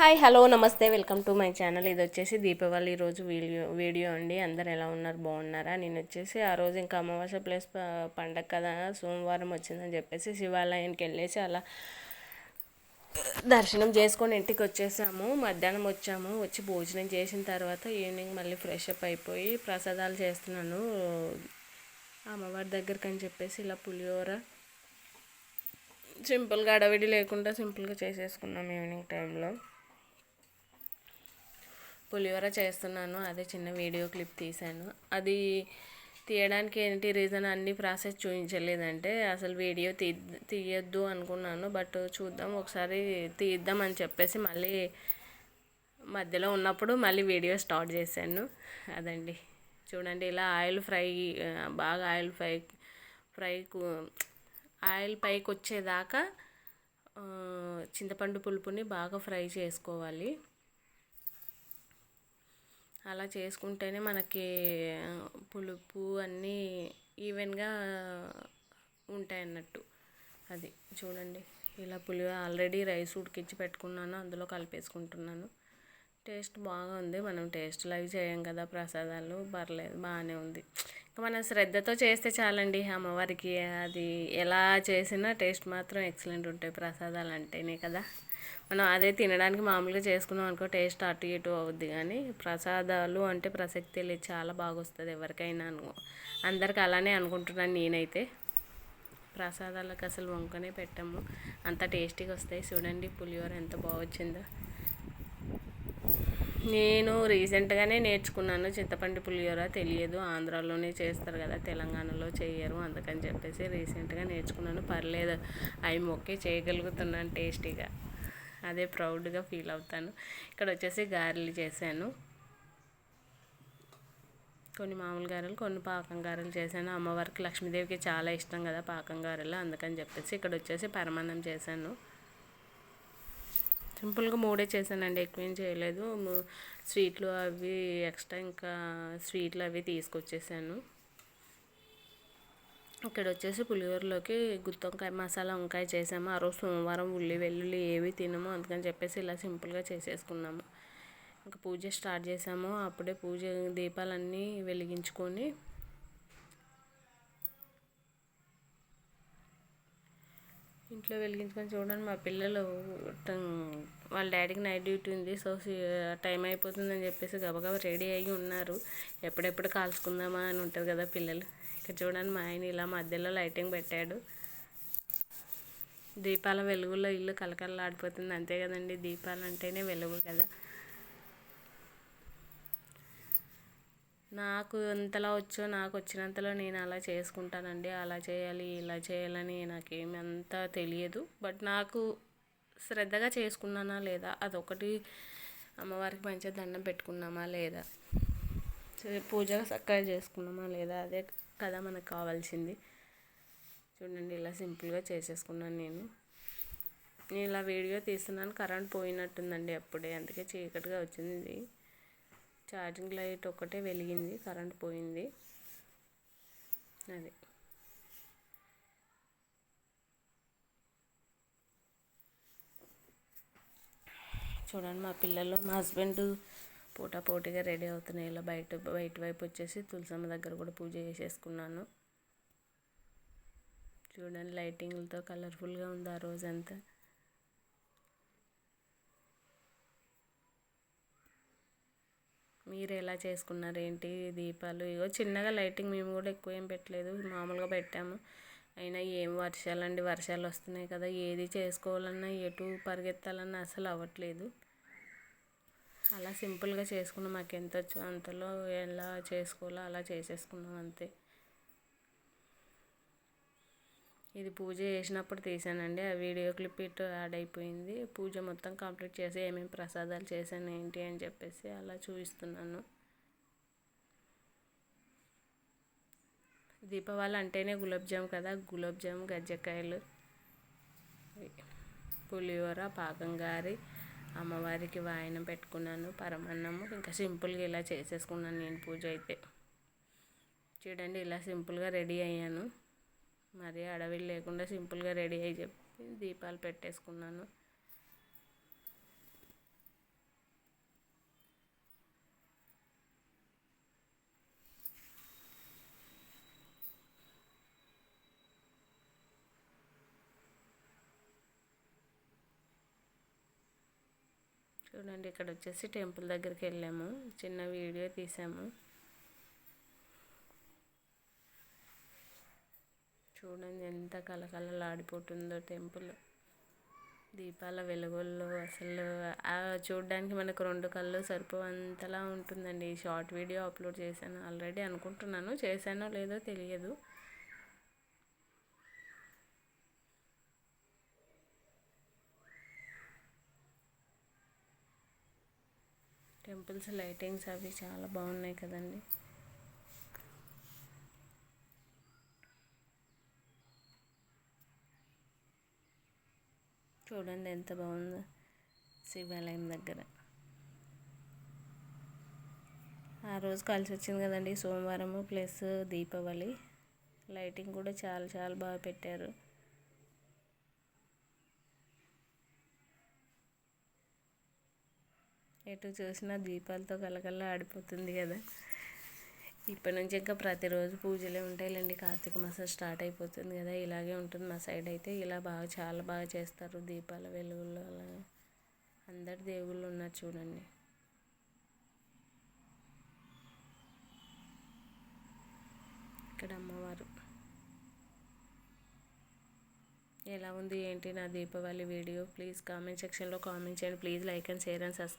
Hi hello నమస్తే welcome to my channel. ఇది వచ్చేసి దీపావళి రోజు వీడియో వీడియో అండి. అందరు ఎలా ఉన్నారు? బాగున్నారా? నేను వచ్చేసి ఆ రోజు ఇంకా అమావాస్య ప్లస్ ప- పండగ కదా సోమవారం వచ్చిందని చెప్పేసి శివాలయానికి వెళ్ళేసి అలా దర్శనం చేసుకొని ఇంటికి వచ్చేసాము. మధ్యాహ్నం వచ్చాము. వచ్చి భోజనం చేసిన తర్వాత ఈవినింగ్ మళ్ళీ ఫ్రెష్ అప్ అయిపోయి ప్రసాదాలు చేస్తున్నాను. అమ్మవారి దగ్గరికి అని చెప్పేసి ఇలా పులిహోర సింపుల్గా అడవిడి లేకుండా సింపుల్గా చేసేసుకున్నాం ఈవినింగ్ టైంలో. పులిహోర చేస్తున్నాను. అదే చిన్న వీడియో క్లిప్ తీశాను. అది తీయడానికి ఏంటి రీజన్ అన్ని ప్రాసెస్ చూపించలేదంటే అసలు వీడియో తీ తీయొద్దు అనుకున్నాను. బట్ చూద్దాం ఒకసారి తీద్దాం అని చెప్పేసి మళ్ళీ మధ్యలో ఉన్నప్పుడు మళ్ళీ వీడియో స్టార్ట్ చేశాను. అదండి. చూడండి ఇలా ఆయిల్ ఫ్రై బాగా ఆయిల్ ఫ్రై ఫ్రై ఆయిల్ పైకి వచ్చేదాకా చింతపండు పులుపుని బాగా ఫ్రై చేసుకోవాలి. అలా చేసుకుంటేనే మనకి పులుపు అన్నీ ఈవెన్గా ఉంటాయి అన్నట్టు అది చూడండి. ఇలా పులిహోర ఆల్రెడీ రైస్ ఉడికించి పెట్టుకున్నాను. అందులో కలిపేసుకుంటున్నాను. టేస్ట్ బాగా ఉంది. మనం టేస్ట్ అవి చేయం కదా ప్రసాదాలు. పర్లేదు బాగానే ఉంది. ఇంకా మనం శ్రద్ధతో చేస్తే చాలండి అమ్మవారికి. అది ఎలా చేసినా టేస్ట్ మాత్రం ఎక్సలెంట్ ఉంటాయి ప్రసాదాలు అంటేనే కదా. మనం అదే తినడానికి మామూలుగా చేసుకున్నాం అనుకో టేస్ట్ అటు ఇటు అవుద్ది కానీ ప్రసాదాలు అంటే ప్రసక్తి లేదు చాలా బాగా వస్తుంది ఎవరికైనా అనుకో అందరికి అలానే అనుకుంటున్నాను నేనైతే. ప్రసాదాలకు అసలు వంకనే పెట్టాము. అంత టేస్టీగా వస్తాయి చూడండి పులిహోర ఎంత బాగొచ్చిందో. నేను రీసెంట్గానే నేర్చుకున్నాను చింతపండు పులిహోర తెలియదు. ఆంధ్రాలోనే చేస్తారు కదా తెలంగాణలో చేయరు అందుకని చెప్పేసి రీసెంట్గా నేర్చుకున్నాను. పర్లేదు అవి మొక్కే చేయగలుగుతున్నాను టేస్టీగా. అదే ప్రౌడ్గా ఫీల్ అవుతాను. ఇక్కడ వచ్చేసి గారెలు చేశాను. కొన్ని మామూలు గారెలు కొన్ని పాకం గారెలు చేశాను. అమ్మవారికి లక్ష్మీదేవికి చాలా ఇష్టం కదా పాకం గారెలు అందుకని చెప్పేసి ఇక్కడ వచ్చేసి పరమాన్నం చేశాను. సింపుల్గా మూడే చేశానండి ఎక్కువ చేయలేదు. స్వీట్లు అవి ఎక్స్ట్రా ఇంకా స్వీట్లు అవి తీసుకొచ్చేసాను. ఇక్కడ వచ్చేసి పులిహోరలోకి గుత్తి వంకాయ మసాలా వంకాయ చేసాము. ఆ రోజు సోమవారం ఉల్లి వెల్లుల్లి ఏవి తినము. అందుకని చెప్పేసి ఇలా సింపుల్గా చేసేసుకున్నాము. ఇంకా పూజ స్టార్ట్ చేసాము. అప్పుడే పూజ దీపాలన్నీ వెలిగించుకొని ఇంట్లో వెలిగించుకొని చూడండి మా పిల్లలు వాళ్ళ డాడీకి నైట్ డ్యూటీ ఉంది. సో టైం అయిపోతుందని చెప్పేసి గబగబా రెడీ అయ్యి ఉన్నారు. ఎప్పుడెప్పుడు కాల్చుకుందామా అని ఉంటారు కదా పిల్లలు. ఇక్కడ చూడండి మా ఆయన ఇలా మధ్యలో లైటింగ్ పెట్టాడు. దీపాల వెలుగులో ఇల్లు కలకలలాడిపోతుంది అంతే కదండి దీపాలు అంటేనే వెలుగు కదా. నాకు ఎంతలా వచ్చో నాకు వచ్చినంతలో నేను అలా చేసుకుంటానండి. అలా చేయాలి ఇలా చేయాలని నాకేమి అంత తెలియదు. బట్ నాకు శ్రద్ధగా చేసుకున్నానా లేదా అదొకటి అమ్మవారికి మంచిగా దండం పెట్టుకున్నామా లేదా సరే, పూజ చక్కగా చేసుకున్నామా లేదా అదే కదా మనకు కావాల్సింది. చూడండి ఇలా సింపుల్గా చేసేసుకున్నాను నేను. నేను ఇలా వీడియో తీస్తున్నాను. కరెంట్ పోయినట్టుందండి అప్పుడే. అందుకే చీకటిగా వచ్చింది ఇది. ఛార్జింగ్ లైట్ ఒక్కటే వెలిగింది. కరెంట్ పోయింది. అది. చూడండి మా పిల్లలు మా హస్బెండ్ పోటాపోటీగా పోటీగా రెడీ అవుతున్నాయి. ఇలా బయట బయట వైపు వచ్చేసి తులసమ్మ దగ్గర కూడా పూజ చేసేసుకున్నాను. చూడండి లైటింగ్లతో కలర్ఫుల్గా ఉంది ఆ రోజంతా. మీరు ఎలా చేసుకున్నారు ఏంటి దీపాలు? ఇగో చిన్నగా లైటింగ్ మేము కూడా ఎక్కువ ఏం పెట్టలేదు. మామూలుగా పెట్టాము. అయినా ఏం వర్షాలండి వర్షాలు వస్తున్నాయి కదా. ఏది చేసుకోవాలన్నా ఎటు పరిగెత్తాలన్నా అసలు అవ్వట్లేదు. అలా సింపుల్గా చేసుకున్నాం. మాకు ఎంత వచ్చో అంతలో ఎలా చేసుకోవాలో అలా చేసేసుకున్నాం అంతే. ఇది పూజ చేసినప్పుడు తీసానండి. ఆ వీడియో క్లిప్ ఇటు యాడ్ అయిపోయింది. పూజ మొత్తం కంప్లీట్ చేసి ఏమేమి ప్రసాదాలు చేశాను ఏంటి అని చెప్పేసి అలా చూపిస్తున్నాను. దీపావళి అంటేనే గులాబ్ జామ్ కదా? గులాబ్ జామ్ గజ్జకాయలు పులిహోర పాకం గారి. అమ్మవారికి వాయనం పెట్టుకున్నాను పరమాన్నము. ఇంకా సింపుల్గా ఇలా చేసేసుకున్నాను నేను పూజ అయితే. చూడండి ఇలా సింపుల్గా రెడీ అయ్యాను. మరీ అడవిలు లేకుండా సింపుల్గా రెడీ అయ్యి చెప్పి దీపాలు పెట్టేసుకున్నాను. చూడండి ఇక్కడ వచ్చేసి టెంపుల్ దగ్గరికి వెళ్ళాము. చిన్న వీడియో తీసాము. చూడండి ఎంత కలకలలాడిపోతుందో టెంపుల్. దీపాల వెలుగుల్లో అసలు చూడడానికి మనకు రెండు కళ్ళు సరిపోవంతలా ఉంటుందండి. ఈ షార్ట్ వీడియో అప్లోడ్ చేశాను ఆల్రెడీ అనుకుంటున్నాను. చేశానో లేదో తెలియదు. టెంపుల్స్ లైటింగ్స్ అవి చాలా బాగున్నాయి కదండి. చూడండి ఎంత బాగుందో శివాలయం దగ్గర. ఆ రోజు కలిసి వచ్చింది కదండి సోమవారము ప్లస్ దీపావళి. లైటింగ్ కూడా చాలా చాలా బాగా పెట్టారు. ఎటు చూసినా దీపాలతో కలకల్లా ఆడిపోతుంది కదా. ఇప్పటి నుంచి ఇంకా ప్రతిరోజు పూజలే ఉంటాయిలేండి. కార్తీక మాసం స్టార్ట్ అయిపోతుంది కదా. ఇలాగే ఉంటుంది. మా సైడ్ అయితే ఇలా బాగా చాలా బాగా చేస్తారు దీపాల వెలుగుల్లో అలా. అందరు దేవుళ్ళు ఉన్నారు చూడండి. ఇక్కడ అమ్మవారు. ఎలా ఉంది ఏంటి నా దీపావళి వీడియో? ప్లీజ్ కామెంట్ సెక్షన్లో కామెంట్ చేయండి. Please like and share and subscribe.